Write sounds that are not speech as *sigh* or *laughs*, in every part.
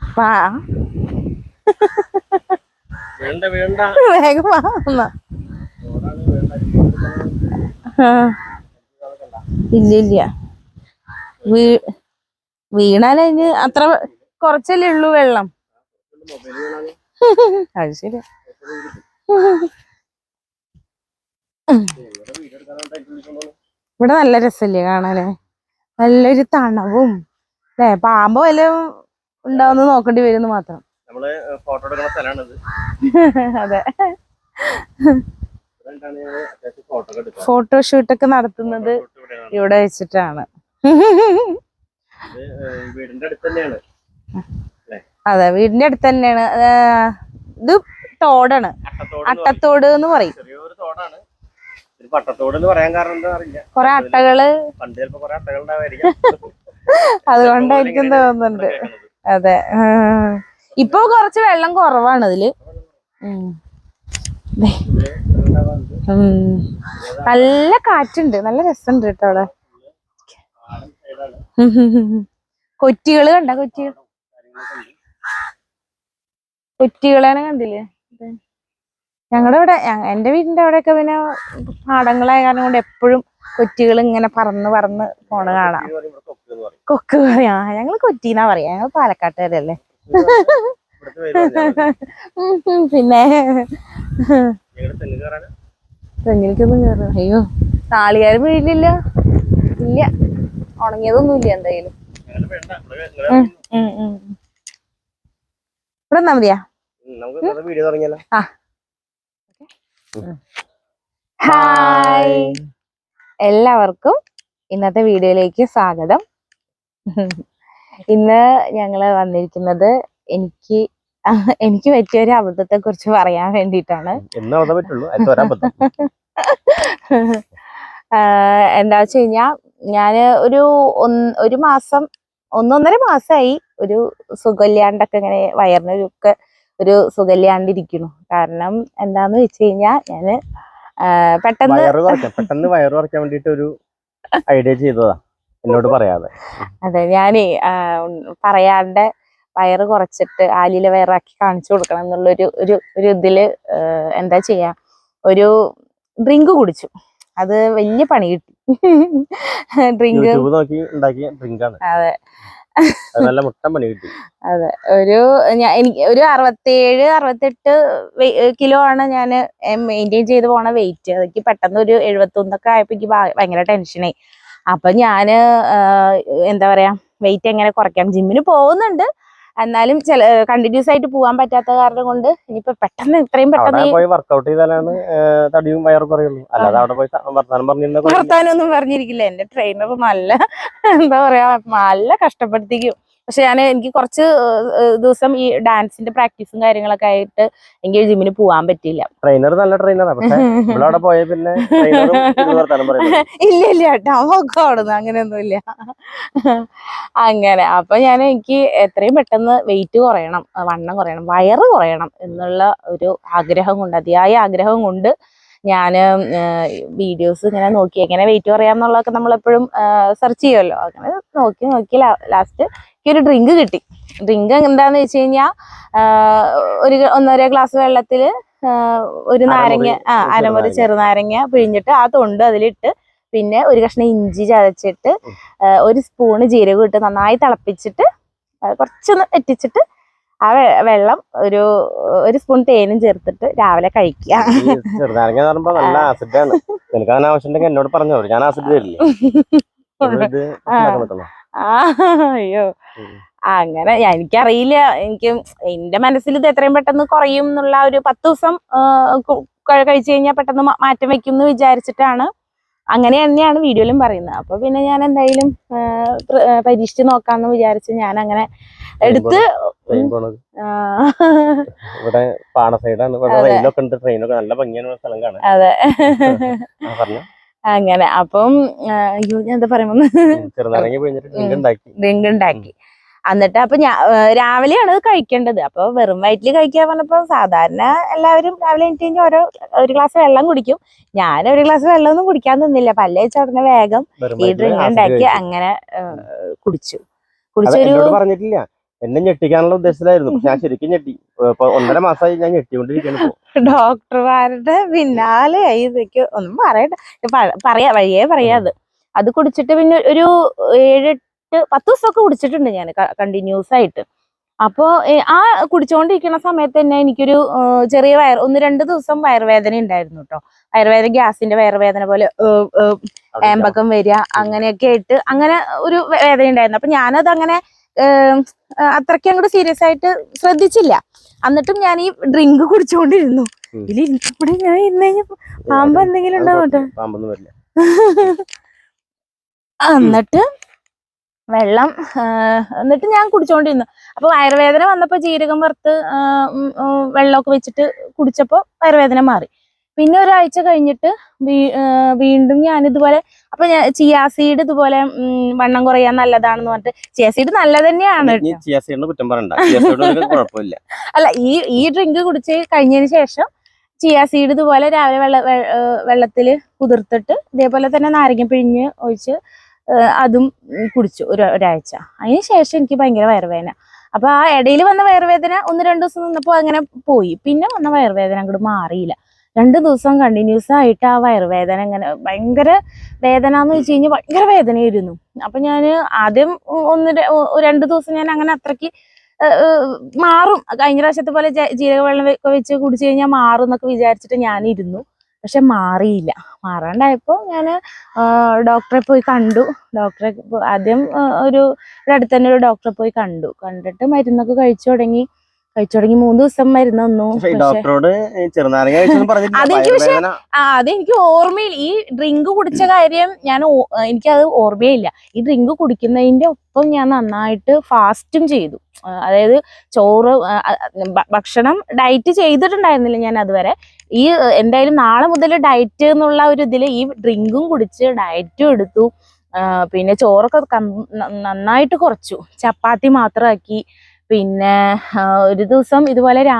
വാ. വേണ്ട വേണ്ട. വേഗം വാ എന്നാ. ആ. ഇല്ല ഇല്ല. വീ വീണാലതിന് അത്ര കുറച്ചല്ലേ ഉള്ളൂ വെള്ളം. അത് ശരി. ഇവിടെ നല്ല രസല്ലേ കാണാനേ. നല്ലൊരു തണവും. അല്ലേ പാമ്പോ വല്ലതും ഉണ്ടാവുന്ന നോക്കേണ്ടി വരുന്നു മാത്രം. നമ്മൾ ഫോട്ടോ എടുക്കുന്ന സ്ഥലമാണിത് *laughs* അതെ. ഫോട്ടോഷൂട്ടൊക്കെ നടത്തുന്നത്. ഇവിടെ വെച്ചിട്ടാണ്. അതെ വീടിന്റെ അടുത്ത് തന്നെയാണ്. ഇത് തോടാണ്. അട്ടത്തോട് എന്ന് പറയും. കൊറേ അട്ടകൾ. *laughs* അതുകൊണ്ടായിരിക്കും തോന്നുന്നുണ്ട്. അതെ. ഇപ്പൊ കുറച്ച് വെള്ളം കുറവാണ് ഇതിൽ. നല്ല കാറ്റുണ്ട്. നല്ല രസമുണ്ട് കേട്ടോ അവിടെ. കൊറ്റികൾ കണ്ട? കൊറ്റികൾ കൊറ്റികളെന്നെ കണ്ടില്ലേ? ഞങ്ങളുടെ ഇവിടെ എന്റെ വീടിന്റെ അവിടെയൊക്കെ പിന്നെ പാടങ്ങളായ കാരണം കൊണ്ട് എപ്പോഴും കൊറ്റികൾ ഇങ്ങനെ പറന്ന് പറന്ന് പോണ കാണാം. കൊക്ക് പറയും. ഞങ്ങൾ കൊറ്റീന്നാ പറയാ. ഞങ്ങൾ പാലക്കാട്ടുകാരല്ലേ. പിന്നെ? തെങ്ങിലേക്കൊന്നും കയറും അയ്യോ നാളികേരം വീഴില്ല ഇല്ല. ഉണങ്ങിയതൊന്നും ഇല്ല എന്തായാലും ഇവിടെ എന്നാ മതിയാ? തുടങ്ങിയല്ലോ ഹായ്. എല്ലാവർക്കും ഇന്നത്തെ വീഡിയോയിലേക്ക് സ്വാഗതം. ഇന്ന് ഞങ്ങൾ വന്നിരിക്കുന്നത് എനിക്ക് എനിക്ക് പറ്റിയ ഒരു അബദ്ധത്തെ കുറിച്ച് പറയാൻ വേണ്ടിട്ടാണ് *laughs* എന്താ വെച്ച് കഴിഞ്ഞാ ഞാൻ ഒരു ഒരു മാസം ഒന്നൊന്നര മാസമായി ഒരു സുഖല്യാണ്ടൊക്കെ ഇങ്ങനെ വയറിനൊക്കെ ഒരു സുഖല്യാണ്ടിരിക്കുന്നു കാരണം എന്താന്ന് വെച്ച് കഴിഞ്ഞാ ഞാൻ പെട്ടെന്ന് പെട്ടെന്ന് വയറ് കുറയ്ക്കാൻ വേണ്ടിട്ട് ഒരു ഐഡിയ ചെയ്തതാ. എന്നോട് പറയാതെ. അതെ ഞാനേ പറയാണ്ട് വയറ് കുറച്ചിട്ട് ആലിയിലെ വയറാക്കി കാണിച്ചു കൊടുക്കണം എന്നുള്ളൊരു ഒരു ഒരു ഇതിൽ എന്താ ചെയ്യാ ഒരു ഡ്രിങ്ക് കുടിച്ചു. അത് വലിയ പണി കിട്ടി. ഡ്രിങ്ക് നോക്കി ഉണ്ടാക്കിയ ഡ്രിങ്കാണ്. അതെ. നല്ല മുട്ടൻ പണി കിട്ടി. അതെ ഒരു ഞാൻ എനിക്ക് ഒരു അറുപത്തേഴ് അറുപത്തെട്ട് കിലോ ആണ് ഞാൻ മെയിന്റെയിൻ ചെയ്ത് പോണ വെയിറ്റ്. അതൊക്കെ പെട്ടെന്ന് ഒരു എഴുപത്തൊന്നൊക്കെ ആയപ്പോ എനിക്ക് ഭയങ്കര ടെൻഷനായി. അപ്പൊ ഞാൻ എന്താ പറയാ വെയിറ്റ് എങ്ങനെ കുറയ്ക്കാം? ജിമ്മിന് പോകുന്നുണ്ട്. എന്നാലും ചില കണ്ടിന്യൂസ് ആയിട്ട് പോകാൻ പറ്റാത്ത കാരണം കൊണ്ട് ഇനിയിപ്പോ പെട്ടെന്ന് ഇത്രയും പെട്ടെന്ന് വർക്ക്ഔട്ട് പോയി വർക്ക്ഔട്ട് ചെയ്താലാണ് തടിയും വയറും കുറയുള്ളൂ. അല്ലാതെ അവിടെ പോയി വർത്താനൊന്നും പറഞ്ഞിരിക്കില്ല. എന്റെ ട്രെയിനർ നല്ല എന്താ പറയാ നല്ല കഷ്ടപ്പെടുത്തിക്കും പക്ഷെ ഞാൻ എനിക്ക് കുറച്ച് ദിവസം ഈ ഡാൻസിന്റെ പ്രാക്ടീസും കാര്യങ്ങളൊക്കെ ആയിട്ട് എനിക്ക് ജിമ്മിന് പോവാൻ പറ്റിയില്ല. ട്രെയിനർ നല്ല ട്രെയിനറാണ് പോയ പിന്നെ *laughs* ഇല്ല ഇല്ല കേട്ടോ. ഒക്കെ അവിടുന്ന്. അങ്ങനെയൊന്നും ഇല്ല അങ്ങനെ. അപ്പൊ ഞാൻ എനിക്ക് എത്രയും പെട്ടെന്ന് വെയിറ്റ് കുറയണം വണ്ണം കുറയണം വയറ് കുറയണം എന്നുള്ള ഒരു ആഗ്രഹം കൊണ്ട് അതിയായ ആഗ്രഹം കൊണ്ട് ഞാൻ വീഡിയോസ് ഇങ്ങനെ നോക്കി. എങ്ങനെ വെയിറ്റ് കുറയാന്നുള്ളതൊക്കെ നമ്മളെപ്പോഴും സെർച്ച് ചെയ്യുമല്ലോ. അങ്ങനെ നോക്കി നോക്കി ലാസ്റ്റ് എനിക്ക് ഒരു ഡ്രിങ്ക് കിട്ടി. ഡ്രിങ്ക് എന്താന്ന് വെച്ച് കഴിഞ്ഞാൽ ഒരു ഒന്നര ഗ്ലാസ് വെള്ളത്തിൽ ഒരു നാരങ്ങ ആ അരമുറി ചെറുനാരങ്ങ. പിഴിഞ്ഞിട്ട് ആ തൊണ്ട് അതിലിട്ട് പിന്നെ ഒരു കഷ്ണം ഇഞ്ചി ചതച്ചിട്ട് ഒരു സ്പൂണ് ജീരകം ഇട്ട് നന്നായി തിളപ്പിച്ചിട്ട് കുറച്ചൊന്ന് എറ്റിച്ചിട്ട് ആ വെള്ളം ഒരു ഒരു സ്പൂൺ തേനും ചേർത്തിട്ട് രാവിലെ കഴിക്കുക. ചെറുനാരങ്ങ നല്ല ആസിഡാണ് നിനക്ക് അങ്ങനെ ആവശ്യമുണ്ടെങ്കിൽ എന്നോട് പറഞ്ഞോ. ഞാൻ ആസിഡ് തരില്ലേ? *laughs* അയ്യോ. അങ്ങനെ എനിക്കറിയില്ല. എനിക്ക് എന്റെ മനസ്സിൽ ഇത് എത്രയും പെട്ടെന്ന് കുറയും എന്നുള്ള ഒരു പത്ത് ദിവസം കഴിച്ചു കഴിഞ്ഞാൽ പെട്ടെന്ന് മാറ്റം വെക്കും എന്ന് വിചാരിച്ചിട്ടാണ് അങ്ങനെ തന്നെയാണ് വീഡിയോയിലും പറയുന്നത്. അപ്പൊ പിന്നെ ഞാൻ എന്തായാലും പരീക്ഷിച്ച് നോക്കാന്ന് വിചാരിച്ച് ഞാൻ അങ്ങനെ എടുത്ത് ഇവിടെ പാണ സൈഡാണ്. ട്രെയിനൊക്കെ നല്ല ഭംഗിയാണ്. സ്ഥലം കാണാൻ. അതെ. അങ്ങനെ. അപ്പം അയ്യോ ഞാൻ എന്താ പറയുമ്പോ ഉം, ചെറുനാരങ്ങ പിഴിഞ്ഞിട്ട് ഡ്രിങ്ക് ഉണ്ടാക്കി. ഡ്രിങ്ക് എന്നിട്ട് അപ്പൊ ഞാൻ രാവിലെയാണ് അത് കഴിക്കേണ്ടത്. അപ്പൊ വെറും വയറ്റിൽ കഴിക്കാൻ പറഞ്ഞപ്പോ സാധാരണ എല്ലാവരും രാവിലെ എണീറ്റ് കഴിഞ്ഞാൽ ഓരോ ഒരു ഗ്ലാസ് വെള്ളം കുടിക്കും. ഞാൻ ഒരു ഗ്ലാസ് വെള്ളം ഒന്നും കുടിക്കാൻ നിന്നില്ല. പല്ലേ ഉടനെ വേഗം ഈ ഡ്രിങ്ക് ഉണ്ടാക്കി അങ്ങനെ കുടിച്ചു. കുടിച്ചൊരു പറഞ്ഞിട്ടില്ല. എന്നെ ഞെട്ടിക്കാനുള്ള ഉദ്ദേശത്തിലായിരുന്നു. പക്ഷെ ഞാൻ ശരിക്കും ഞെട്ടി. ഒന്നര മാസമായി ഞാൻ ഞെട്ടിക്കൊണ്ടിരിക്കുന്നു ഡോക്ടർമാരുടെ പിന്നാലെ ഇതൊക്കെ ഒന്നും പറയട്ടെ പറയാ വഴിയേ പറയാത്. അത് കുടിച്ചിട്ട് പിന്നെ ഒരു ഏഴെട്ട് പത്ത് ദിവസമൊക്കെ കുടിച്ചിട്ടുണ്ട് ഞാൻ കണ്ടിന്യൂസ് ആയിട്ട് അപ്പോ ആ കുടിച്ചുകൊണ്ടിരിക്കുന്ന സമയത്ത് തന്നെ എനിക്കൊരു ചെറിയ വയർ ഒന്ന് രണ്ട് ദിവസം വയറുവേദന ഉണ്ടായിരുന്നു കേട്ടോ വയറുവേദന ഗ്യാസിന്റെ വയറുവേദന പോലെ ഏമ്പക്കം വരിക അങ്ങനെയൊക്കെ ആയിട്ട് അങ്ങനെ ഒരു വേദന ഉണ്ടായിരുന്നു. അപ്പൊ ഞാനത് അങ്ങനെ അത്രയ്ക്ക് അങ്ങോട്ട് സീരിയസ് ആയിട്ട് ശ്രദ്ധിച്ചില്ല. എന്നിട്ടും ഞാൻ ഈ ഡ്രിങ്ക് കുടിച്ചുകൊണ്ടിരുന്നു ഇനി ഇതിൽ ഇവിടെ ഞാൻ ഇന്ന് കഴിഞ്ഞ പാമ്പ് എന്തെങ്കിലും ഉണ്ടാവട്ടെ എന്നിട്ട് വെള്ളം എന്നിട്ട് ഞാൻ കുടിച്ചോണ്ടിരുന്നു. അപ്പൊ വയറുവേദന വന്നപ്പോ ജീരകം വറുത്ത് വെള്ളമൊക്കെ വെച്ചിട്ട് കുടിച്ചപ്പോ വയറുവേദന മാറി. പിന്നെ ഒരാഴ്ച കഴിഞ്ഞിട്ട് വീ- വീണ്ടും ഞാൻ ഇതുപോലെ അപ്പൊ ഞാൻ ചിയാസീഡ് ഇതുപോലെ വണ്ണം കുറയാൻ നല്ലതാണെന്ന് പറഞ്ഞിട്ട് ചിയാസീഡ് നല്ല തന്നെയാണ് *laughs* അല്ല ഈ ഈ ഡ്രിങ്ക് കുടിച്ച് കഴിഞ്ഞതിന് ശേഷം ചിയാ സീഡ് ഇതുപോലെ രാവിലെ വെള്ള വെള്ളത്തിൽ വെള്ളത്തിൽ കുതിർത്തിട്ട് ഇതേപോലെ തന്നെ നാരങ്ങ പിഴിഞ്ഞ് ഒഴിച്ച് അതും കുടിച്ചു ഒരു ഒരാഴ്ച. അതിന് ശേഷം എനിക്ക് ഭയങ്കര വയറുവേദന. അപ്പൊ ആ ഇടയിൽ വന്ന വയറുവേദന ഒന്ന് രണ്ടു ദിവസം നിന്നപ്പോ അങ്ങനെ പോയി. പിന്നെ വന്ന വയറുവേദന അങ്ങോട്ട് മാറിയില്ല. രണ്ട് ദിവസം കണ്ടിന്യൂസ് ആയിട്ട് ആ വയറുവേദന ഇങ്ങനെ ഭയങ്കര വേദന എന്ന് വെച്ച് കഴിഞ്ഞാൽ ഭയങ്കര വേദനയായിരുന്നു. അപ്പൊ ഞാൻ ആദ്യം ഒന്ന് രണ്ടു ദിവസം ഞാൻ അങ്ങനെ ഏഹ് മാറും. കഴിഞ്ഞ പ്രാവശ്യത്തെ പോലെ ജീരകവെള്ളം ജീരക വെള്ളം ഒക്കെ വെച്ച് കുടിച്ചു കഴിഞ്ഞാൽ മാറും എന്നൊക്കെ വിചാരിച്ചിട്ട് ഞാനിരുന്നു. പക്ഷെ മാറിയില്ല. മാറാണ്ടായപ്പോ ഞാൻ ഡോക്ടറെ പോയി കണ്ടു. ഡോക്ടറെ ആദ്യം ഒരു ഇവിടെ അടുത്ത് തന്നെ ഒരു ഡോക്ടറെ പോയി കണ്ടു. കണ്ടിട്ട് മരുന്നൊക്കെ കഴിച്ചു തുടങ്ങി. കഴിച്ചു തുടങ്ങി മൂന്ന് ദിവസം മരുന്ന് തന്നു. പക്ഷെ ഡോക്ടറോട് അതെനിക്ക് പക്ഷെ- അതെനിക്ക് ഓർമ്മയില്ല. ഈ ഡ്രിങ്ക് കുടിച്ച കാര്യം ഞാൻ എനിക്കത് ഓർമ്മയില്ല. ഈ ഡ്രിങ്ക് കുടിക്കുന്നതിന്റെ ഒപ്പം ഞാൻ നന്നായിട്ട് ഫാസ്റ്റും ചെയ്തു. അതായത് ചോറ് ഭക്ഷണം ഡയറ്റ് ചെയ്തിട്ടുണ്ടായിരുന്നില്ല ഞാൻ അതുവരെ. ഈ എന്തായാലും നാളെ മുതൽ ഡയറ്റ് എന്നുള്ള ഒരു ഇതിൽ ഈ ഡ്രിങ്കും കുടിച്ച് ഡയറ്റും എടുത്തു. പിന്നെ ചോറൊക്കെ നന്നായിട്ട് കുറച്ചു. ചപ്പാത്തി മാത്രമാക്കി പിന്നെ ഒരു ദിവസം ഇതുപോലെ രാ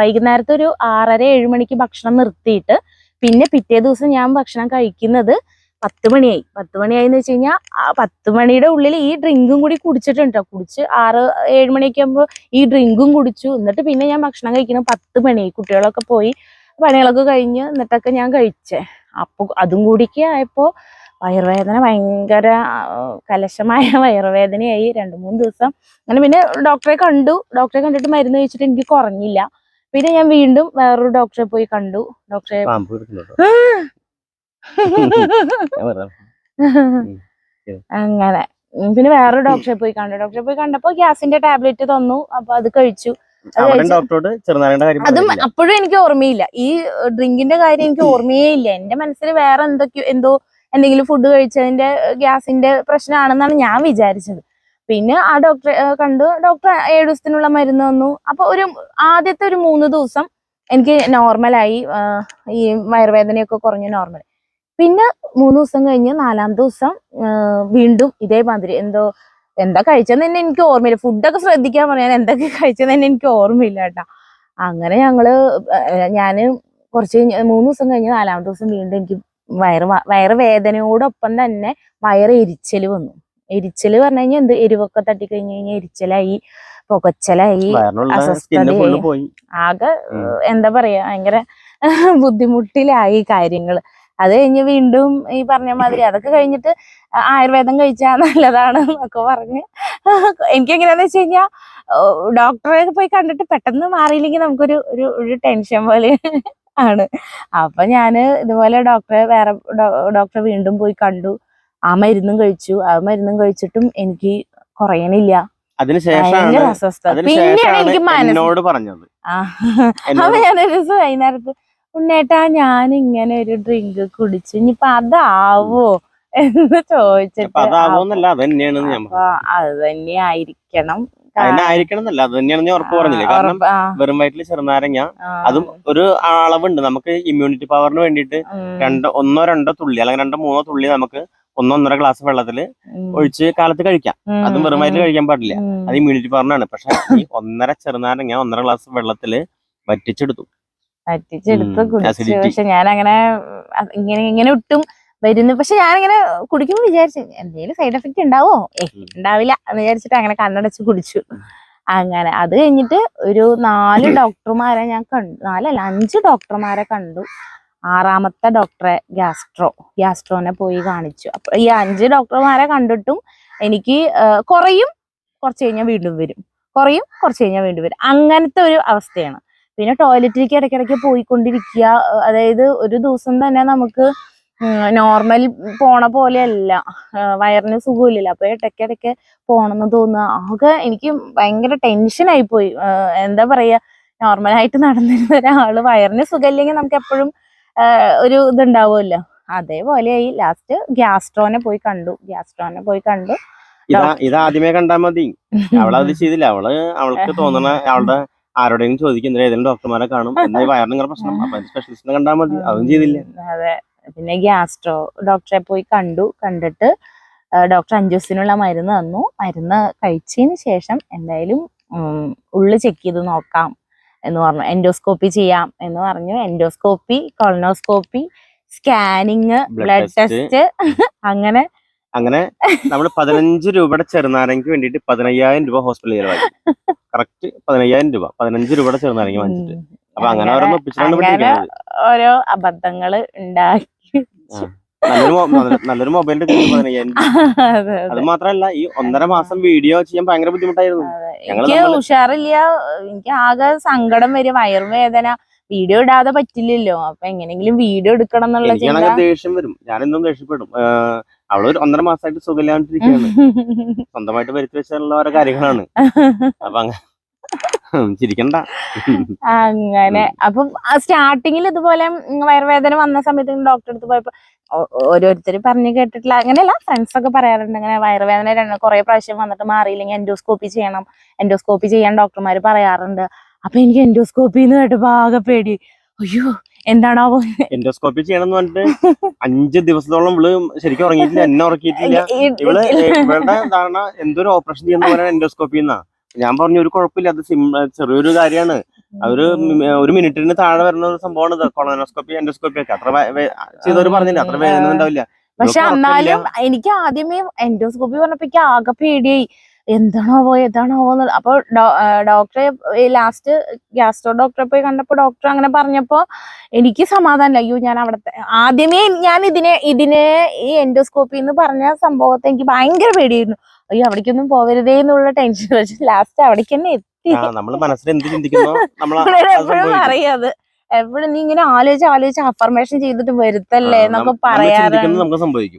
വൈകുന്നേരത്തെ ഒരു ആറര ഏഴ് മണിക്ക് ഭക്ഷണം നിർത്തിയിട്ട് പിന്നെ പിറ്റേ ദിവസം ഞാൻ ഭക്ഷണം കഴിക്കുന്നത് പത്ത് മണിയായി. പത്ത് മണിയായി എന്ന് വെച്ച് കഴിഞ്ഞാൽ പത്ത് മണിയുടെ ഉള്ളിൽ ഈ ഡ്രിങ്കും കൂടി കുടിച്ചിട്ടുണ്ട്. കുടിച്ച് ആറ് ഏഴ് മണിയൊക്കെ ആകുമ്പോൾ ഈ ഡ്രിങ്കും കുടിച്ചു. എന്നിട്ട് പിന്നെ ഞാൻ ഭക്ഷണം കഴിക്കുന്നത് പത്ത് മണി. കുട്ടികളൊക്കെ പോയി പണികളൊക്കെ കഴിഞ്ഞ് എന്നിട്ടൊക്കെ ഞാൻ കഴിച്ചേ. അപ്പോൾ അതും കൂടിയൊക്കെ ആയപ്പോൾ വയറുവേദന ഭയങ്കര കലശമായ *laughs* വയറുവേദനയായി രണ്ട് മൂന്ന് ദിവസം. അങ്ങനെ പിന്നെ ഡോക്ടറെ കണ്ടു. ഡോക്ടറെ കണ്ടിട്ട് മരുന്ന് കഴിച്ചിട്ട് എനിക്ക് കുറഞ്ഞില്ല. പിന്നെ ഞാൻ വീണ്ടും വേറൊരു ഡോക്ടറെ പോയി കണ്ടു. ഡോക്ടറെ *laughs* അങ്ങനെ. പിന്നെ വേറൊരു ഡോക്ടറെ പോയി കണ്ടു. ഡോക്ടറെ പോയി കണ്ടപ്പോ ഗ്യാസിന്റെ ടാബ്ലറ്റ് തന്നു. അപ്പൊ അത് കഴിച്ചു. അത് അപ്പോഴും എനിക്ക് ഓർമ്മയില്ല. ഈ ഡ്രിങ്കിന്റെ കാര്യം എനിക്ക് ഓർമ്മയേ ഇല്ല. എന്റെ മനസ്സിൽ വേറെ എന്തൊക്കെയോ എന്തോ എന്തെങ്കിലും ഫുഡ് കഴിച്ചതിന്റെ ഗ്യാസിന്റെ പ്രശ്നമാണെന്നാണ് ഞാൻ വിചാരിച്ചത്. പിന്നെ ആ ഡോക്ടറെ കണ്ടു. ഡോക്ടർ ഏഴു ദിവസത്തിനുള്ള മരുന്ന് തന്നു. അപ്പൊ ഒരു ആദ്യത്തെ ഒരു മൂന്ന് ദിവസം എനിക്ക് നോർമലായി ഈ വയറുവേദനയൊക്കെ കുറഞ്ഞു നോർമൽ പിന്നെ മൂന്ന് ദിവസം കഴിഞ്ഞ് നാലാം ദിവസം വീണ്ടും ഇതേമാതിരി എന്തോ എന്താ കഴിച്ചതെന്ന് തന്നെ എനിക്ക് ഓർമ്മയില്ല. ഫുഡൊക്കെ ശ്രദ്ധിക്കാൻ പറയാൻ എന്തൊക്കെ കഴിച്ചതെന്ന് തന്നെ എനിക്ക് ഓർമ്മയില്ല കേട്ടാ. അങ്ങനെ ഞങ്ങൾ ഞാൻ കുറച്ച് മൂന്ന് ദിവസം കഴിഞ്ഞ് നാലാം ദിവസം വീണ്ടും എനിക്ക് വയറ് വയറ് വേദനയോടൊപ്പം തന്നെ വയറ് എരിച്ചൽ വന്നു. എരിച്ചൽ പറഞ്ഞു കഴിഞ്ഞാൽ എന്ത്? എരിവൊക്കെ തട്ടിക്കഴിഞ്ഞു കഴിഞ്ഞ് കഴിഞ്ഞാൽ എരിച്ചലായി പുകച്ചലായി അസ്വസ്ഥതയായി. ആകെ എന്താ പറയാ ഭയങ്കര *laughs* ബുദ്ധിമുട്ടിലായി കാര്യങ്ങൾ അത് കഴിഞ്ഞ് വീണ്ടും ഈ പറഞ്ഞ മാതിരി അതൊക്കെ കഴിഞ്ഞിട്ട് ആയുർവേദം കഴിച്ചാൽ നല്ലതാണ് എന്നൊക്കെ പറഞ്ഞ്. *laughs* എനിക്ക് എങ്ങനെയാന്ന് വെച്ച് കഴിഞ്ഞാൽ ഡോക്ടറെ പോയി കണ്ടിട്ട് പെട്ടെന്ന് മാറിയില്ലെങ്കിൽ നമുക്കൊരു ഒരു ടെൻഷൻ പോലെ. ആണ്. അപ്പൊ ഞാൻ ഇതുപോലെ ഡോക്ടറെ വേറെ ഡോക്ടറെ വീണ്ടും പോയി കണ്ടു. ആ മരുന്നും കഴിച്ചു. ആ മരുന്നും കഴിച്ചിട്ടും എനിക്ക് കുറയണില്ല. അതിനുശേഷമാണ് പിന്നെയാണ് എനിക്ക് ആ. അപ്പൊ ഞാൻ ഞാനൊരു ദിവസം വൈകുന്നേരത്ത് ഉണ്ണേട്ടാ ഞാൻ ഇങ്ങനെ ഒരു ഡ്രിങ്ക് കുടിച്ചു. ഇനിയിപ്പൊ അതാവോ? എന്ന് ചോദിച്ചിട്ട് അത് തന്നെ അത് തന്നെയാണ് അതിനായിരിക്കണം എന്നല്ല അത് തന്നെയാണ് ഞാൻ ഉറപ്പ് പറഞ്ഞില്ലേ കാരണം വെറും വയറ്റിൽ ചെറുനാരങ്ങ അതും ഒരു അളവുണ്ട്. നമുക്ക് ഇമ്മ്യൂണിറ്റി പവറിന് വേണ്ടിയിട്ട് രണ്ട് ഒന്നോ രണ്ടോ തുള്ളി അല്ലെങ്കിൽ രണ്ടോ മൂന്നോ തുള്ളി നമുക്ക് ഒന്നൊന്നര ഗ്ലാസ് വെള്ളത്തിൽ ഒഴിച്ച് കാലത്ത് കഴിക്കാം. അതും വെറും വയറ്റിൽ കഴിക്കാൻ പാടില്ല. അത് ഇമ്മ്യൂണിറ്റി പവറിനാണ് പക്ഷെ ഈ *laughs* ഒന്നര ചെറുനാരങ്ങ ഒന്നര ഗ്ലാസ് വെള്ളത്തിൽ വറ്റിച്ചെടുത്തു. വറ്റിച്ചെടുത്ത് കുടിച്ചു. പക്ഷെ ഞാൻ അങ്ങനെ ഇങ്ങനെ ഇങ്ങനെ ഒട്ടും വരുന്നു. പക്ഷെ ഞാനിങ്ങനെ കുടിക്കുമ്പോ വിചാരിച്ചു എന്തെങ്കിലും സൈഡ് എഫക്റ്റ് ഉണ്ടാവോ? ഏ ഉണ്ടാവില്ല എന്ന് വിചാരിച്ചിട്ട് അങ്ങനെ കണ്ണടച്ച് കുടിച്ചു. അങ്ങനെ അത് കഴിഞ്ഞിട്ട് ഒരു നാല് ഡോക്ടർമാരെ ഞാൻ കണ്ടു. നാലല്ല അഞ്ച് ഡോക്ടർമാരെ കണ്ടു. ആറാമത്തെ ഡോക്ടറെ ഗ്യാസ്ട്രോ. ഗ്യാസ്ട്രോനെ പോയി കാണിച്ചു. അപ്പൊ ഈ അഞ്ച് ഡോക്ടർമാരെ കണ്ടിട്ടും എനിക്ക് കുറയും കുറച്ച് കഴിഞ്ഞാൽ വീണ്ടും വരും. കുറയും കുറച്ച് കഴിഞ്ഞാൽ വീണ്ടും വരും. അങ്ങനത്തെ ഒരു അവസ്ഥയാണ്. പിന്നെ ടോയ്ലറ്റിലേക്ക് ഇടയ്ക്കിടയ്ക്ക് പോയിക്കൊണ്ടിരിക്കുക. അതായത് ഒരു ദിവസം തന്നെ നമുക്ക് നോർമൽ പോണ പോലെയല്ല. വയറിന് സുഖമില്ലല്ലോ. അപ്പൊ ഇടയ്ക്കിടയ്ക്ക് പോണെന്ന് തോന്നുക ആകെ എനിക്ക് ഭയങ്കര ടെൻഷൻ ആയിപ്പോയി. പോയി എന്താ പറയാ നോർമലായിട്ട് നടന്നിരുന്ന ഒരാൾ വയറിന് സുഖമില്ലെങ്കിൽ നമുക്ക് എപ്പോഴും ഒരു ഇതുണ്ടാവുമല്ലോ. അതേപോലെയായി ലാസ്റ്റ് ഗ്യാസ്ട്രോനെ പോയി കണ്ടു. ഗ്യാസ്ട്രോനെ പോയി കണ്ടു. ഇതാ ഇത് ആദ്യമേ കണ്ടാ മതി. അവളത് ചെയ്തില്ല. അവൾ അവൾക്ക് *laughs* തോന്നണ അവളുടെ ആരോടെങ്കിലും ചോദിക്കുന്നില്ല ഏതെങ്കിലും ഡോക്ടർമാരെ കാണും. വയറിന് പ്രശ്നം. *laughs* അപ്പൊ സ്പെഷ്യലിസ്റ്റിനെ കണ്ടാ മതി. അതും ചെയ്തില്ല. അതെ. പിന്നെ ഗ്യാസ്ട്രോ ഡോക്ടറെ പോയി കണ്ടു കണ്ടിട്ട് ഡോക്ടർ അഞ്ചു ദിവസത്തിനുള്ള മരുന്ന് തന്നു. മരുന്ന് കഴിച്ചതിന് ശേഷം എന്തായാലും ഉള്ളു ചെക്ക് ചെയ്ത് നോക്കാം എന്ന് പറഞ്ഞു. എൻഡോസ്കോപ്പി ചെയ്യാം എന്ന് പറഞ്ഞു. Endoscopy colonoscopy scanning blood test. അങ്ങനെ അങ്ങനെ നമ്മൾ പതിനഞ്ച് രൂപയുടെ ചെറുനാരങ്ങക്ക് വേണ്ടിയിട്ട് പതിനയ്യായിരം രൂപ ഹോസ്പിറ്റലിൽ ചെലവായി കറക്റ്റ് പതിനയ്യായിരം രൂപ. പതിനഞ്ച് രൂപയുടെ ചെറുനാരങ്ങ വാങ്ങിച്ചിട്ട്. അപ്പൊ അങ്ങനെ ഓരോ അബദ്ധങ്ങൾ ഉണ്ടാക്കി നല്ലൊരു മൊബൈൽ. *laughs* അത് മാത്രല്ല ഈ ഒന്നര മാസം വീഡിയോ ചെയ്യാൻ ഭയങ്കര ബുദ്ധിമുട്ടായിരുന്നു. എനിക്ക് ഉഷാറില്ല. എനിക്ക് ആകെ സങ്കടം വരും വയറുവേദന വീഡിയോ ഇടാതെ പറ്റില്ലല്ലോ. അപ്പൊ എങ്ങനെങ്കിലും വീഡിയോ എടുക്കണം എന്നുള്ള ദേഷ്യം വരും. ഞാൻ എന്നും ദേഷ്യപ്പെടും. അവൾ ഒരു ഒന്നര മാസമായിട്ട് സുഖമില്ലാണ്ടിരിക്കുകയാണ്. *laughs* സ്വന്തമായിട്ട് വരുത്തി വെച്ചാലുള്ള ഓരോ കാര്യങ്ങളാണ്. *laughs* അപ്പൊ അങ്ങ ചിരിക്കണ്ട. അങ്ങനെ. അപ്പം സ്റ്റാർട്ടിങ്ങിൽ ഇതുപോലെ വയർവേദന വയറുവേദന വന്ന സമയത്ത് ഡോക്ടറെ അടുത്ത് പോയപ്പോ ഓരോരുത്തർ പറഞ്ഞു കേട്ടിട്ടില്ല. അങ്ങനെയല്ല ഫ്രണ്ട്സ് ഒക്കെ പറയാറുണ്ട് അങ്ങനെ വയറുവേദന രണ്ട് കുറെ പ്രാവശ്യം വന്നിട്ട് മാറിയില്ലെങ്കിൽ എൻഡോസ്കോപ്പി ചെയ്യണം എൻഡോസ്കോപ്പി ചെയ്യാൻ ഡോക്ടർമാർ പറയാറുണ്ട്. അപ്പൊ എനിക്ക് എൻഡോസ്കോപ്പി എന്ന് കേട്ടപ്പോ ആകെ പേടി. അയ്യോ എന്താണാവോ? എൻഡോസ്കോപ്പി ചെയ്യണം എന്ന് പറഞ്ഞിട്ട് അഞ്ച് ദിവസത്തോളം ഇവൾ ശരിക്കും ഉറങ്ങിയിട്ടില്ല എന്നെ ഉറക്കിയിട്ടില്ല. ഇവൾ ഏ- ഇവളുടെ ധാരണ എന്തൊരു ഓപ്പറേഷൻ ചെയ്യുന്ന പോലെ എൻഡോസ്കോപ്പി എന്നാ ഞാൻ പറഞ്ഞു ഒരു കുഴപ്പമില്ല. അത് സിം ചെറിയൊരു കാര്യമാണ്. അവർ ഒരു മിനിറ്റിന് താഴെ വരുന്ന ഒരു സംഭവമാണ് കൊളോനോസ്കോപ്പി എൻഡോസ്കോപ്പി ഒക്കെ. അത്ര ചെയ്തവര് പറഞ്ഞില്ല? അത്ര വേദന ഒന്നും ഉണ്ടാവില്ല. പക്ഷെ എന്നാലും എനിക്ക് ആദ്യമേ എൻഡോസ്കോപ്പി പറഞ്ഞപ്പോ എനിക്ക് ആകെ പേടിയായി. എന്താണാവോ എന്താണോ പോകുന്നത് അപ്പൊ ഡോക്ടറെ ലാസ്റ്റ് ഗ്യാസ്ട്രോ ഡോക്ടറെ പോയി കണ്ടപ്പോ ഡോക്ടർ അങ്ങനെ പറഞ്ഞപ്പോ എനിക്ക് സമാധാനം അയ്യോ ഞാൻ അവിടത്തെ ആദ്യമേ ഞാൻ ഇതിനെ ഇതിനെ ഈ എൻഡോസ്കോപ്പി എന്ന് പറഞ്ഞ സംഭവത്തെ എനിക്ക് ഭയങ്കര പേടിയായിരുന്നു. അയ്യോ അവിടേക്കൊന്നും പോവരുതേ എന്നുള്ള ടെൻഷൻ പക്ഷെ ലാസ്റ്റ് അവിടേക്ക് തന്നെ എത്തി. നമ്മൾ മനസ്സിൽ എന്ത് ചിന്തിക്കുന്നോ? എപ്പോഴും അറിയാത് എപ്പോഴും നീ ഇങ്ങനെ ആലോചിച്ച് ആലോചിച്ച് അഫർമേഷൻ ചെയ്തിട്ട് വരുത്തല്ലേ എന്നൊക്കെ പറയാറുണ്ട്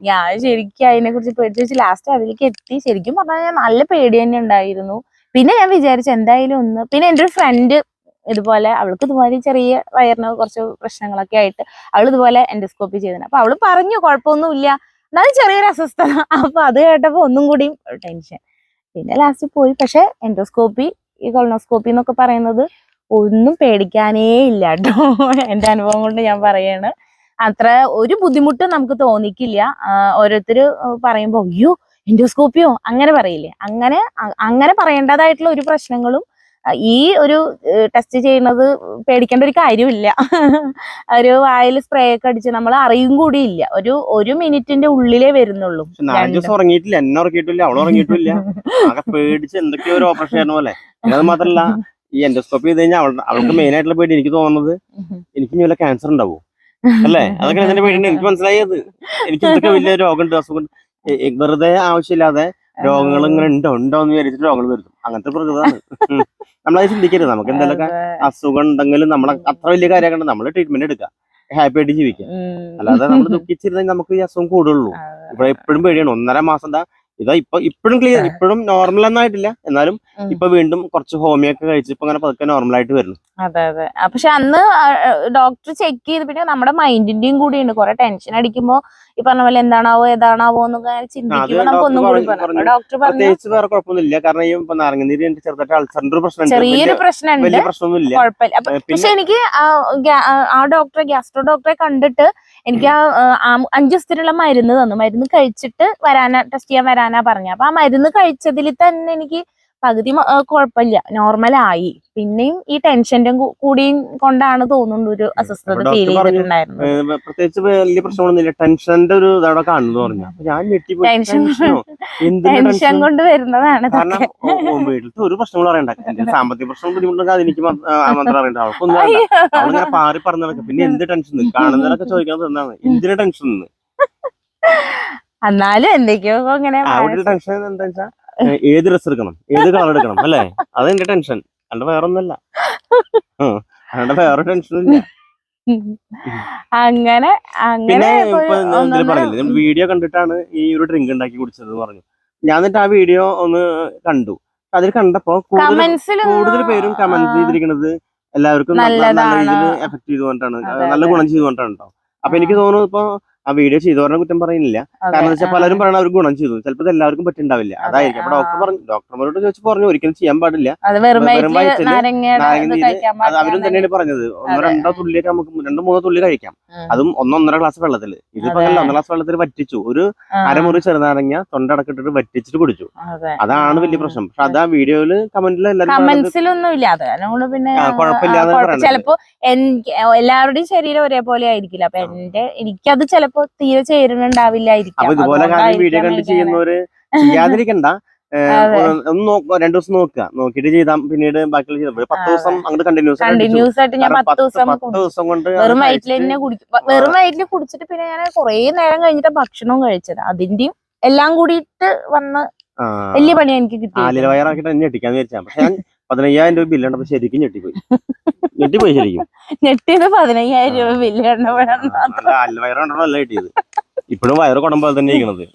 ഞാൻ ശരിക്കും അതിനെ കുറിച്ച് പേടിച്ച് വെച്ച് ലാസ്റ്റ് അതിലേക്ക് എത്തി. ശരിക്കും പറഞ്ഞാൽ ഞാൻ നല്ല പേടി തന്നെ ഉണ്ടായിരുന്നു. പിന്നെ ഞാൻ വിചാരിച്ചു എന്തായാലും ഒന്ന് പിന്നെ എന്റെ ഒരു ഫ്രണ്ട് ഇതുപോലെ അവൾക്ക് ഇതുപോലെ ചെറിയ വയറിന് കുറച്ച് പ്രശ്നങ്ങളൊക്കെ ആയിട്ട് അവൾ ഇതുപോലെ എൻഡോസ്കോപ്പി ചെയ്തിട്ടുണ്ട് അപ്പൊ അവൾ പറഞ്ഞു കുഴപ്പമൊന്നുമില്ല. എന്നാലും ചെറിയൊരു അസ്വസ്ഥത. അപ്പൊ അത് കേട്ടപ്പോ ഒന്നും കൂടിയും ടെൻഷൻ. പിന്നെ ലാസ്റ്റ് പോയി. പക്ഷെ എൻഡോസ്കോപ്പി ഈ കൊളനോസ്കോപ്പി എന്നൊക്കെ പറയുന്നത് ഒന്നും പേടിക്കാനേ ഇല്ല കേട്ടോ. എന്റെ അനുഭവം കൊണ്ട് ഞാൻ പറയാണ്. അത്ര ഒരു ബുദ്ധിമുട്ടും നമുക്ക് തോന്നിക്കില്ല. ഓരോരുത്തർ പറയുമ്പോൾ അയ്യോ എൻഡോസ്കോപ്പിയോ? അങ്ങനെ പറയില്ലേ. അങ്ങനെ അങ്ങനെ പറയേണ്ടതായിട്ടുള്ള ഒരു പ്രശ്നങ്ങളും ഈ ഒരു ടെസ്റ്റ് ചെയ്യുന്നത് പേടിക്കേണ്ട ഒരു കാര്യമില്ല. ഒരു വായിൽ സ്പ്രേ ഒക്കെ അടിച്ച് നമ്മൾ അറിയും കൂടി ഇല്ല. ഒരു ഒരു മിനിറ്റിന്റെ ഉള്ളിലേ വരുന്നുള്ളൂ. ഉറങ്ങിയിട്ടില്ല. എന്നെ ഉറങ്ങിയിട്ടില്ല അവളെ ഉറങ്ങിയിട്ടില്ല. പേടിച്ച് എന്തൊക്കെയോ ഒരു ഓപ്പറേഷൻ പോലെ. അത് മാത്രല്ല ഈ എൻഡോസ്കോപ്പി ചെയ്ത് കഴിഞ്ഞാൽ അവൾക്ക് മെയിൻ ആയിട്ടുള്ള പേടി എനിക്ക് തോന്നുന്നത് എനിക്ക് ഇനി വല്ല ക്യാൻസർ ഉണ്ടാവും? അല്ലേ? അതൊക്കെ എന്റെ പേടിയുണ്ട് എനിക്ക് മനസ്സിലായത് എനിക്ക് എന്തൊക്കെ വലിയ രോഗമുണ്ട് അസുഖം വെറുതെ ആവശ്യമില്ലാതെ രോഗങ്ങൾ ഇങ്ങനെ ഉണ്ടോ ഉണ്ടോ എന്ന് വിചാരിച്ചിട്ട് രോഗങ്ങൾ വരുത്തും. അങ്ങനത്തെ പ്രകൃതമാണ് *laughs* നമ്മളത് ചിന്തിക്കരുത്. നമുക്ക് എന്തെങ്കിലുമൊക്കെ അസുഖം ഉണ്ടെങ്കിലും നമ്മളെ അത്ര വലിയ കാര്യമൊക്കെ നമ്മൾ ട്രീറ്റ്മെന്റ് എടുക്കുക. ഹാപ്പി ആയിട്ട് ജീവിക്കുക. അല്ലാതെ നമ്മൾ ദുഃഖിച്ചിരുന്നെങ്കിൽ നമുക്ക് ഈ അസുഖം കൂടുള്ളൂ. ഇവിടെ എപ്പോഴും പേടിയാണ്. ഒന്നര മാസം എന്താ ഇതാ ഇപ്പൊ ഇപ്പോഴും ക്ലിയർ ഇപ്പോഴും നോർമൽ ഒന്നായിട്ടില്ല. എന്നാലും. ഇപ്പൊ വീണ്ടും കുറച്ച് ഹോമിയോ ഒക്കെ കഴിച്ച് ഇപ്പൊ അങ്ങനെ പതുക്കെ നോർമൽ ആയിട്ട് വരുന്നു. അതെ അതെ. പക്ഷെ അന്ന് ഡോക്ടർ ചെക്ക് ചെയ്ത് പിന്നെ നമ്മുടെ മൈൻഡിന്റെയും കൂടിയുണ്ട്. കുറെ ടെൻഷൻ അടിക്കുമ്പോ ഈ പറഞ്ഞ പോലെ എന്താണാവോ ഏതാണാവോ എന്നൊക്കെ ചിന്തിക്കുമ്പോ അത് നമുക്ക് ഒന്നും കൂടി പറഞ്ഞു-. ഡോക്ടർ പ്രത്യേകിച്ച് വേറെ കുഴപ്പമൊന്നുമില്ല. കാരണം ഈ നാരങ്ങനീര് എനിക്ക് ചെറുതായിട്ട് അൾസറിന്റെ പ്രശ്നം ചെറിയൊരു പ്രശ്നമുണ്ട്. കുഴപ്പമില്ല. പക്ഷെ എനിക്ക് ആ ഡോക്ടറെ ഗ്യാസ്ട്രോ ഡോക്ടറെ കണ്ടിട്ട് എനിക്ക് ആ അഞ്ചു ദിവസത്തിനുള്ള മരുന്ന് തന്നു. മരുന്ന് കഴിച്ചിട്ട് വരാനാ ടെസ്റ്റ് ചെയ്യാൻ വരാനാ പറഞ്ഞു. അപ്പൊ ആ മരുന്ന് കഴിച്ചതിൽ തന്നെ എനിക്ക് പകുതി കുഴപ്പമില്ല. നോർമലായി പിന്നെയും ഈ ടെൻഷന്റെ കൂടിയും കൊണ്ടാണ് തോന്നുന്നത് ഒരു അസ്വസ്ഥത ഫീൽ ചെയ്തിട്ടുണ്ടായിരുന്നു പ്രത്യേകിച്ച് വലിയ പ്രശ്നമൊന്നുമില്ല ടെൻഷന്റെ ഒരു ഇതവിടെ കാണുന്നു പറഞ്ഞു. ഞാൻ ടെൻഷൻ കൊണ്ട് വരുന്നതാണ് വീട്ടിലത്തെ ഒരു പ്രശ്നങ്ങളും അറിയണ്ട. എന്റെ സാമ്പത്തിക പ്രശ്നം ബുദ്ധിമുട്ടൊക്കെ അതെനിക്ക് മ- ആ, മാത്രം അറിയണ്ട. അവൾക്കൊന്നും അവളിങ്ങനെ പാറി പിന്നെ എന്ത് ടെൻഷൻ കാണുന്നവരൊക്കെ ചോദിക്കുന്നത് എന്താണ്? എന്തിനാ ടെൻഷൻ എന്നാലും എന്തൊക്കെയോ ഇങ്ങനെ ടെൻഷൻ എന്താ ഏത് ഡ്രസ് എടുക്കണം? ഏത് കളർ എടുക്കണം? അല്ലേ? അതെന്റെ ടെൻഷൻ അല്ലാണ്ട് വേറെ ഒന്നല്ല അല്ലാണ്ട് വേറെ ടെൻഷൻ അങ്ങനെ അങ്ങനെ പിന്നെ പറഞ്ഞില്ലേ വീഡിയോ കണ്ടിട്ടാണ് ഈ ഒരു ഡ്രിങ്ക് ഉണ്ടാക്കി കുടിച്ചത് പറഞ്ഞു. ഞാൻ എന്നിട്ട് ആ വീഡിയോ ഒന്ന് കണ്ടു. അതിൽ കണ്ടപ്പോ കൂടുതൽ പേരും കമന്റ് ചെയ്തിരിക്കുന്നത് എല്ലാവർക്കും നല്ല. രീതിയിൽ എഫക്ട് ചെയ്തുകൊണ്ടാണ് നല്ല. ഗുണം ചെയ്തുകൊണ്ടാണ് കേട്ടോ അപ്പൊ എനിക്ക് തോന്നുന്നു ഇപ്പൊ ആ വീഡിയോ ചെയ്തവരുടെ കുറ്റം പറയുന്നില്ല. കാരണം വെച്ചാൽ പലരും പറയണ അവർ ഗുണം ചെയ്തു. ചിലപ്പോൾ എല്ലാവർക്കും പറ്റുണ്ടാവില്ല. അതായിരിക്കും. അപ്പൊ. ഡോക്ടർ പറഞ്ഞു ഡോക്ടർമാരോട് ചോദിച്ചു പറഞ്ഞു ഒരിക്കലും ചെയ്യാൻ പാടില്ല. അത് അവരും തന്നെയാണ് പറഞ്ഞത്. ഒന്നോ രണ്ടോ തുള്ളിയൊക്കെ നമുക്ക് രണ്ടോ മൂന്നോ തുള്ളി കഴിക്കാം. അതും ഒന്നൊന്നര ഗ്ലാസ് വെള്ളത്തിൽ ഇത് അതെ. അങ്ങനെയല്ല ഒന്നര ഗ്ലാസ് വെള്ളത്തിൽ വറ്റിച്ചു. ഒരു അരമുറി ചെറുനാരങ്ങ തൊണ്ട അടക്കിട്ടിട്ട് വറ്റിച്ചിട്ട് കുടിച്ചു. അതാണ് വലിയ പ്രശ്നം. പക്ഷെ അത് ആ വീഡിയോയിൽ കമന്റിൽ എല്ലാവരും പറയുന്നത് കമന്റ്സിലൊന്നും ഇല്ല അത് പിന്നെ. ചിലപ്പോ എല്ലാവരുടെയും ശരീരം ഒരേപോലെ ആയിരിക്കില്ല. അപ്പൊ എന്റെ എനിക്കത് ചിലപ്പോ തീരെ ചേരുന്നുണ്ടാവില്ലായിരിക്കും. ഇതുപോലെ വീഡിയോ കണ്ട് ചെയ്യുന്നവര് ചെയ്യാതിരിക്കണ്ട. *laughs* ഒന്ന് രണ്ടു ദിവസം നോക്കുക. നോക്കിട്ട് ചെയ്താൽ പിന്നീട് മതി. പത്ത് ദിവസം അങ്ങോട്ട് കണ്ടിന്യൂസ് കണ്ടിന്യൂസ് ആയിട്ട് ഞാൻ പത്ത് ദിവസം പത്ത് ദിവസം കൊണ്ട് വെറും വയറ്റിൽ തന്നെ കുടിക്കും വെറും വയറ്റിൽ കുടിച്ചിട്ട് പിന്നെ ഞാൻ കുറേ നേരം കഴിഞ്ഞിട്ട് ഭക്ഷണവും കഴിച്ചത്. അതിന്റെയും എല്ലാം കൂടിയിട്ട് വന്ന് വലിയ പണി എനിക്ക് കിട്ടി ആലില വയറാക്കിട്ട് തന്നെ ഞെട്ടിക്കാന്ന് വിചാരിച്ചാ. പക്ഷെ ഞാൻ പതിനയ്യായിരം രൂപ ബില്ലുണ്ടപ്പോ ശരിക്കും ഞെട്ടിപ്പോയി. *laughs* ഞെട്ടിപ്പോയി ശരിക്കും. ഞെട്ടിയത് പതിനയ്യായിരം രൂപ ബില്ല് കണ്ടപ്പോഴാണ് കിട്ടിയത്. ഇപ്പോഴും വയറ് കൊടുമ്പോ തന്നെ ഇരിക്കണത്.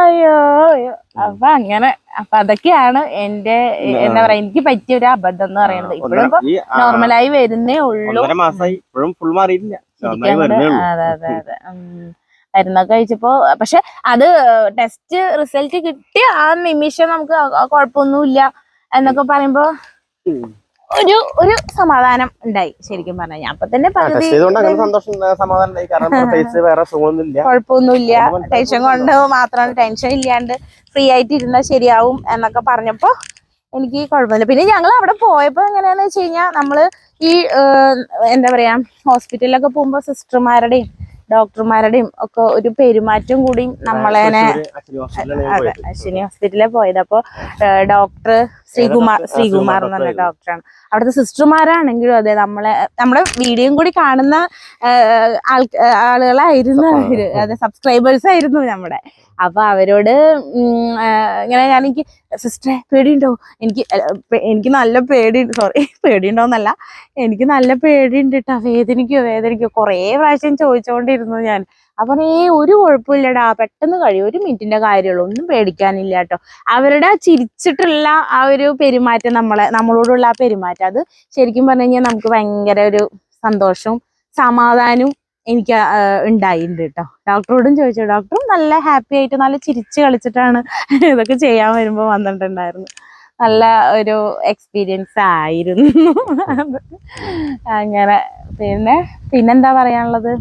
അയ്യോ അയ്യോ. അപ്പൊ അങ്ങനെ അപ്പൊ അതൊക്കെയാണ് എന്റെ എന്താ പറയാ എനിക്ക് പറ്റിയ ഒരു അബദ്ധം എന്ന് പറയുന്നത്. ഇപ്പോഴും ഇപ്പൊ നോർമലായി വരുന്നേ ഉള്ളൂ. ഒന്നര മാസമായി ഇപ്പോഴും ഫുൾ മാറിയിട്ടില്ല. അതെ അതെ അതെ. മരുന്നൊക്കെ കഴിച്ചപ്പോ പക്ഷെ അത് ടെസ്റ്റ് റിസൾട്ട് കിട്ടിയ ആ നിമിഷം നമുക്ക് കുഴപ്പമൊന്നുമില്ല എന്നൊക്കെ പറയുമ്പോ. ഒരു ഒരു സമാധാനം ഉണ്ടായി ശരിക്കും പറഞ്ഞാൽ. ഞാൻ അപ്പൊ തന്നെ കുഴപ്പമൊന്നുമില്ല. ടെൻഷൻ കൊണ്ട് മാത്രമാണ് ടെൻഷൻ ഇല്ലാണ്ട് ഫ്രീ ആയിട്ട് ഇരുന്നാൽ ശരിയാവും എന്നൊക്കെ പറഞ്ഞപ്പോ എനിക്ക് കുഴപ്പമില്ല. പിന്നെ ഞങ്ങൾ അവിടെ പോയപ്പോ എങ്ങനെയാന്ന് വെച്ച് കഴിഞ്ഞാൽ നമ്മൾ ഈ എന്താ പറയാ ഹോസ്പിറ്റലിലൊക്കെ പോകുമ്പോ സിസ്റ്റർമാരുടെയും ഡോക്ടർമാരുടെയും ഒക്കെ ഒരു പെരുമാറ്റം കൂടി നമ്മളെ. അശ്വിനി ഹോസ്പിറ്റലിൽ പോയത്. അപ്പൊ ഡോക്ടർ ശ്രീകുമാർ? ശ്രീകുമാർ എന്ന് പറഞ്ഞ ഡോക്ടറാണ് അവിടുത്തെ സിസ്റ്റർമാരാണെങ്കിലും അതെ നമ്മളെ നമ്മുടെ വീഡിയോയും കൂടി കാണുന്ന ആളുകളായിരുന്നു. അവർ. അതെ സബ്സ്ക്രൈബേഴ്സ് ആയിരുന്നു നമ്മുടെ. അപ്പൊ അവരോട് ഇങ്ങനെ ഞാൻ എനിക്ക് സിസ്റ്ററെ പേടിയുണ്ടോ? എനിക്ക് എനിക്ക് നല്ല പേടി സോറി *laughs* പേടിയുണ്ടോന്നല്ല. എനിക്ക് നല്ല പേടിയുണ്ട് കേട്ടോ വേദനിക്കോ വേദനിക്കോ. കുറേ പ്രാവശ്യം ചോദിച്ചുകൊണ്ടിരുന്നു ഞാൻ. അപ്പൊ ഏ ഒരു കുഴപ്പമില്ലടാ. പെട്ടെന്ന് കഴിയും. ഒരു മിനിറ്റിന്റെ കാര്യമുള്ളൂ. ഒന്നും പേടിക്കാനില്ല കേട്ടോ. അവരുടെ ചിരിച്ചിട്ടുള്ള ആ ഒരു പെരുമാറ്റം നമ്മളെ നമ്മളോടുള്ള ആ പെരുമാറ്റം അത് ശരിക്കും പറഞ്ഞു കഴിഞ്ഞാൽ നമുക്ക് ഭയങ്കര ഒരു സന്തോഷവും സമാധാനവും എനിക്ക് ഉണ്ടായിട്ടുണ്ട് കേട്ടോ. ഡോക്ടറോടും ചോദിച്ചു. ഡോക്ടറും നല്ല ഹാപ്പി ആയിട്ട് നല്ല ചിരിച്ച് കളിച്ചിട്ടാണ് ഇതൊക്കെ ചെയ്യാൻ വരുമ്പോൾ വന്നിട്ടുണ്ടായിരുന്നു നല്ല ഒരു എക്സ്പീരിയൻസ് ആയിരുന്നു. അങ്ങനെ പിന്നെ പിന്നെന്താ പറയാനുള്ളത്?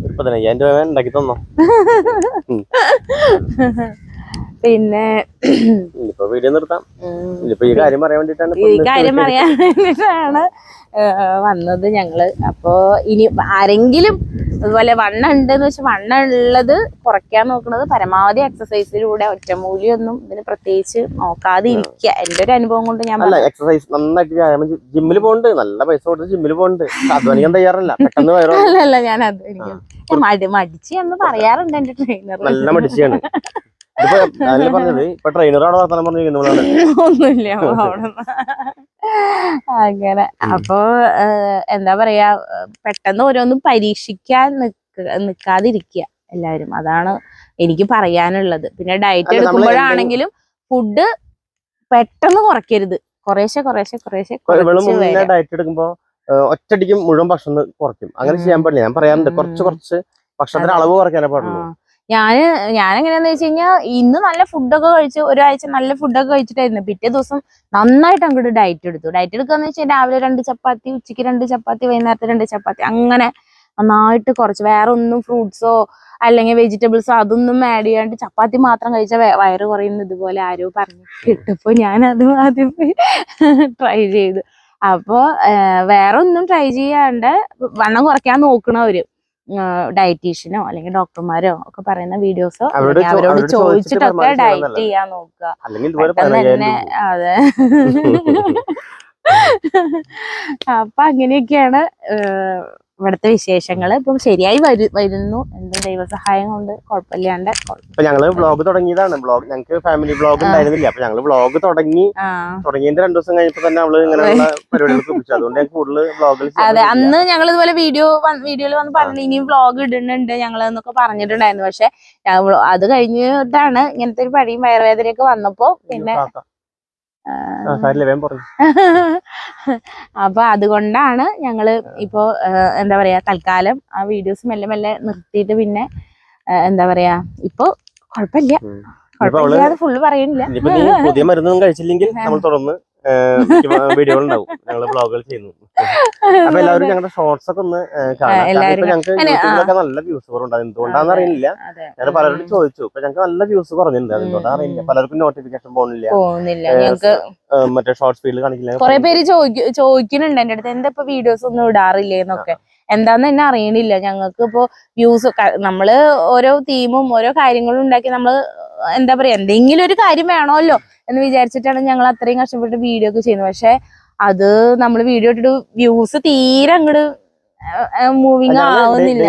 *laughs* പിന്നെ ഇപ്പൊ വീഡിയോ നിർത്താം. ഇപ്പൊ ഈ കാര്യം പറയാൻ വേണ്ടിട്ടാണ് ഈ കാര്യം പറയാൻ വന്നത് ഞങ്ങൾ. അപ്പോ ഇനി ആരെങ്കിലും അതുപോലെ വണ്ണം ഉണ്ടെന്ന് വെച്ചാൽ വണ്ണം ഉള്ളത് കുറയ്ക്കാൻ നോക്കുന്നത് പരമാവധി എക്സസൈസിലൂടെ ഒറ്റമൂലിയൊന്നും ഇതിന് പ്രത്യേകിച്ച് നോക്കാതെ ഇരിക്കുക എന്റെ ഒരു അനുഭവം കൊണ്ട് ഞാൻ എക്സസൈസ് നന്നായിട്ട് ജിമ്മിൽ പോണ്ട് നല്ല പൈസ കൊടുത്ത് ജിമ്മിൽ പോണ്ട് അധ്വാനിക്കാൻ തയ്യാറല്ല. പെട്ടെന്ന് അല്ലല്ല ഞാൻ ഞാൻ മടിച്ച് എന്ന് പറയാറുണ്ട് എന്റെ ട്രെയിനർ നല്ല മടിച്ചാണ്. ഒന്നുമില്ല അങ്ങനെ. അപ്പൊ എന്താ പറയാ പെട്ടെന്ന് ഓരോന്നും പരീക്ഷിക്കാൻ നിക്ക നിക്കാതിരിക്കുക എല്ലാവരും. അതാണ് എനിക്ക് പറയാനുള്ളത്. പിന്നെ ഡയറ്റ് എടുക്കുമ്പോഴാണെങ്കിലും ഫുഡ് പെട്ടെന്ന് കുറയ്ക്കരുത്. കുറേശ്ശെ കുറേശ്ശെ കുറേശ്ശെ ഡയറ്റ് എടുക്കുമ്പോ ഒറ്റടിക്കും മുഴുവൻ ഭക്ഷണം കുറയ്ക്കും. അങ്ങനെ ചെയ്യാൻ പാടില്ല. ഞാൻ പറയാറുണ്ട് കുറച്ച് കുറച്ച് ഭക്ഷണത്തിന് അളവ് കുറയ്ക്കാനേ പാടുള്ളൂ. ഞാൻ ഞാൻ എങ്ങനെയാന്ന് വെച്ച് കഴിഞ്ഞാൽ ഇന്ന് നല്ല ഫുഡൊക്കെ കഴിച്ചു ഒരാഴ്ച നല്ല ഫുഡൊക്കെ കഴിച്ചിട്ടായിരുന്നു. പിറ്റേ ദിവസം നന്നായിട്ട് അങ്ങോട്ട് ഡയറ്റ് എടുത്തു. ഡയറ്റ് എടുക്കാന്ന് വെച്ചാൽ രാവിലെ രണ്ട് ചപ്പാത്തി ഉച്ചയ്ക്ക് രണ്ട് ചപ്പാത്തി വൈകുന്നേരത്തെ രണ്ട് ചപ്പാത്തി. അങ്ങനെ നന്നായിട്ട് കുറച്ച്. വേറെ ഒന്നും ഫ്രൂട്ട്സോ അല്ലെങ്കിൽ വെജിറ്റബിൾസോ അതൊന്നും ആഡ് ചെയ്യാണ്ട് ചപ്പാത്തി മാത്രം കഴിച്ചാൽ വയറ് കുറയുന്ന ഇതുപോലെ ആരോ പറഞ്ഞു. കിട്ടപ്പോ ഞാൻ അത് ആദ്യം ട്രൈ ചെയ്തു. അപ്പോ വേറെ ഒന്നും ട്രൈ ചെയ്യാണ്ട് വണ്ണം കുറയ്ക്കാൻ നോക്കണവര്. ഡയറ്റീഷ്യനോ അല്ലെങ്കിൽ ഡോക്ടർമാരോ ഒക്കെ പറയുന്ന വീഡിയോസോ അവരോട് ചോദിച്ചിട്ടൊക്കെ ഡയറ്റ് ചെയ്യാൻ നോക്കുക. തന്നെ അതെ. *laughs* അപ്പൊ അങ്ങനെയൊക്കെയാണ് ഇവിടുത്തെ വിശേഷങ്ങൾ ഇപ്പം ശരിയായി വരു വരുന്നു. എന്തും ദൈവസഹായം കൊണ്ട് കുഴപ്പമില്ലാണ്ട് ഇപ്പൊ ഞങ്ങൾ ബ്ലോഗ് തുടങ്ങിയതാണ്. ബ്ലോഗ് ഞങ്ങൾക്ക് ഫാമിലി ബ്ലോഗ് ഉണ്ടായിരുന്നില്ല. അപ്പൊ ഞങ്ങൾ ബ്ലോഗ് തുടങ്ങി. തുടങ്ങിയതിന്റെ രണ്ടു ദിവസം കഴിഞ്ഞപ്പോ തന്നെ അവൾ ഇങ്ങനെയുള്ള പരിപാടികൾക്ക് പിടിച്ചു അതുകൊണ്ട് ഞാൻ കൂടുതൽ വ്ളോഗിൽ അതെ. അന്ന് ഞങ്ങൾ ഇതുപോലെ വീഡിയോ വീഡിയോയിൽ വന്ന് പറഞ്ഞു ഇനിയും വ്ളോഗ് ഇടുന്നുണ്ട് ഞങ്ങൾ എന്നൊക്കെ പറഞ്ഞിട്ടുണ്ടായിരുന്നു. പക്ഷെ അത് കഴിഞ്ഞിട്ടാണ് ഇങ്ങനത്തെ ഒരു പടിയും വയറുവേദനയൊക്കെ വന്നപ്പോ പിന്നെ ആ, സാരില്ല വേഗം പറഞ്ഞു *laughs* അപ്പൊ അതുകൊണ്ടാണ് ഞങ്ങൾ ഇപ്പോ എന്താ പറയാ തൽക്കാലം ആ വീഡിയോസ് മെല്ലെ മെല്ലെ നിർത്തിയിട്ട് പിന്നെ എന്താ പറയാ ഇപ്പൊ കുഴപ്പമില്ല. കുഴപ്പമില്ലാതെ ഫുള്ള് പറയണില്ല നീ പുതിയ മരുന്നൊന്നും കഴിച്ചില്ലെങ്കിൽ *laughs* നമ്മൾ തുടർന്ന് വീഡിയോകൾ ഉണ്ടാവും ബ്ലോഗുകൾ ചെയ്യുന്നു. അപ്പൊ എല്ലാവരും ഞങ്ങളുടെ ഷോർട്സ് ഒക്കെ ഒന്ന് ഏഹ്, കാണാം. കാരണം എല്ലാവരും ഇപ്പൊ ഞങ്ങൾക്ക് യൂട്യൂബിലൊക്കെ നല്ല വ്യൂസ് കുറവുണ്ടാവും എന്തുകൊണ്ടാന്ന് അറിയില്ല. ഞാൻ പലരോടും ചോദിച്ചു. ഇപ്പൊ ഞങ്ങൾക്ക് നല്ല വ്യൂസ് കുറഞ്ഞിട്ടുണ്ട്. അതുകൊണ്ടാണ് അറിയില്ല. പലർക്കും നോട്ടിഫിക്കേഷൻ പോകുന്നില്ല മറ്റേ കാണിക്കില്ല. കൊറേ പേര് ചോദിക്കുന്നുണ്ട് എന്റെ അടുത്ത്. എന്താ ഇപ്പൊ വീഡിയോസ് ഒന്നും ഇടാറില്ലേ? എന്നൊക്കെ. എന്താന്ന് തന്നെ അറിയണില്ല. ഞങ്ങൾക്ക് ഇപ്പോ വ്യൂസ് നമ്മൾ ഓരോ തീമും ഓരോ കാര്യങ്ങളും ഉണ്ടാക്കി നമ്മൾ എന്താ പറയാ എന്തെങ്കിലും ഒരു കാര്യം വേണമല്ലോ എന്ന് വിചാരിച്ചിട്ടാണ് ഞങ്ങൾ അത്രയും കഷ്ടപ്പെട്ട് വീഡിയോ ഒക്കെ ചെയ്യുന്നത്. പക്ഷെ അത് നമ്മൾ വീഡിയോ ഇട്ടിട്ട് വ്യൂസ് തീരെ അങ്ങോട്ട് മൂവിങ് ആവുന്നില്ല.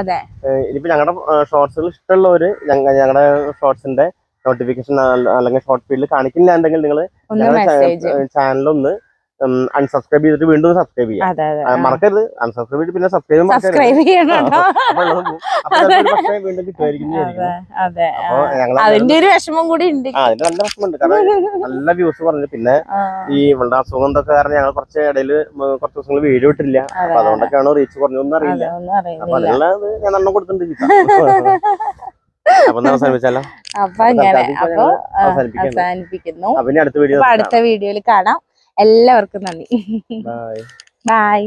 അതെ. ഇപ്പൊ ഇനിയിപ്പോ ഞങ്ങളുടെ ഷോർട്സുകൾ ഇഷ്ടമുള്ളവര് ഞങ്ങളുടെ ഷോർട്സിന്റെ നോട്ടിഫിക്കേഷൻ അല്ലെങ്കിൽ ഷോർട്ട് ഫീൽഡിൽ കാണിക്കില്ല എന്തെങ്കിലും നിങ്ങൾ ചാനലൊന്ന് അൺസബ്സ്ക്രൈബ് ചെയ്തിട്ട് വീണ്ടും സബ്സ്ക്രൈബ് ചെയ്യാം. മറക്കരുത്. അൺസബ്സ്ക്രൈബ് ചെയ്തിട്ട് പിന്നെ സബ്സ്ക്രൈബ് സബ്സ്ക്രൈബ് ചെയ്യണം വീണ്ടും കിട്ടുമായിരിക്കും. അതിന്റെ ഒരു വിഷമം കൂടി ഉണ്ട്. അതിന്റെ നല്ല വിഷമമുണ്ട്. കാരണം *laughs* നല്ല വ്യൂസ് പറഞ്ഞു പിന്നെ ഈ ഇവളുടെ അസുഖം എന്തൊക്കെ കാരണം ഞങ്ങൾ കുറച്ച് ഇടയിൽ കുറച്ച് ദിവസങ്ങൾ വീഡിയോ ഇട്ടില്ല. അപ്പൊ അതുകൊണ്ടൊക്കെയാണ് റീച്ച് കുറഞ്ഞൊന്നും അറിയില്ല. അപ്പൊ അതിനുള്ള ഞാൻ എണ്ണം കൊടുത്തിട്ടുണ്ട് *laughs* അവസാനിപ്പിക്കുന്നു. അപ്പൊ അടുത്ത വീഡിയോയിൽ കാണാം. എല്ലാവർക്കും നന്ദി. ബൈ